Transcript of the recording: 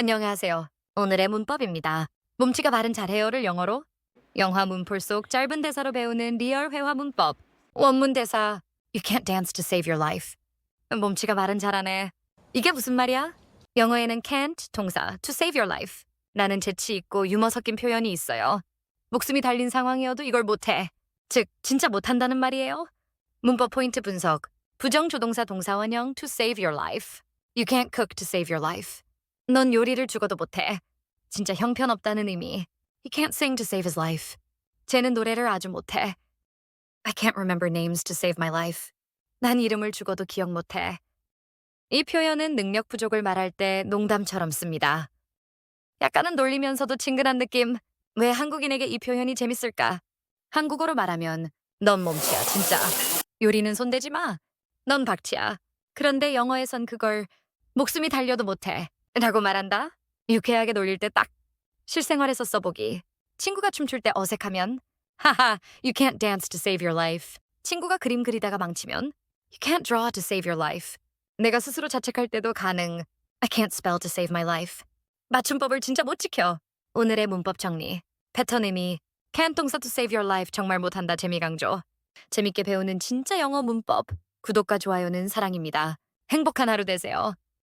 안녕하세요. 오늘의 문법입니다. 몸치가 발음 잘해요를 영어로 영화 문풀 속 짧은 대사로 배우는 리얼 회화 문법. 원문 대사 You can't dance to save your life. 몸치가 말은 잘하네. 이게 무슨 말이야? 영어에는 can't 동사 to save your life 라는 재치 있고 유머 섞인 표현이 있어요. 목숨이 달린 상황이어도 이걸 못해. 즉, 진짜 못한다는 말이에요. 문법 포인트 분석. 부정 조동사 동사 원형 to save your life. You can't cook to save your life. 넌 요리를 죽어도 못해. 진짜 형편없다는 의미. He can't sing to save his life. 쟤는 노래를 아주 못해. I can't remember names to save my life. 난 이름을 죽어도 기억 못해. 이 표현은 능력 부족을 말할 때 농담처럼 씁니다. 약간은 놀리면서도 친근한 느낌. 왜 한국인에게 이 표현이 재밌을까? 한국어로 말하면 넌 몸치야 진짜. 요리는 손대지 마. 넌 박치야. 그런데 영어에선 그걸 목숨이 달려도 못해. 라고 말한다. 유쾌하게 놀릴 때 딱. 실생활에서 써보기. 친구가 춤출 때 어색하면 하하, you can't dance to save your life. 친구가 그림 그리다가 망치면 you can't draw to save your life. 내가 스스로 자책할 때도 가능. I can't spell to save my life. 맞춤법을 진짜 못 지켜. 오늘의 문법 정리. 패턴 의미. can't 동사 to save your life 정말 못한다 재미 강조. 재밌게 배우는 진짜 영어 문법. 구독과 좋아요는 사랑입니다. 행복한 하루 되세요.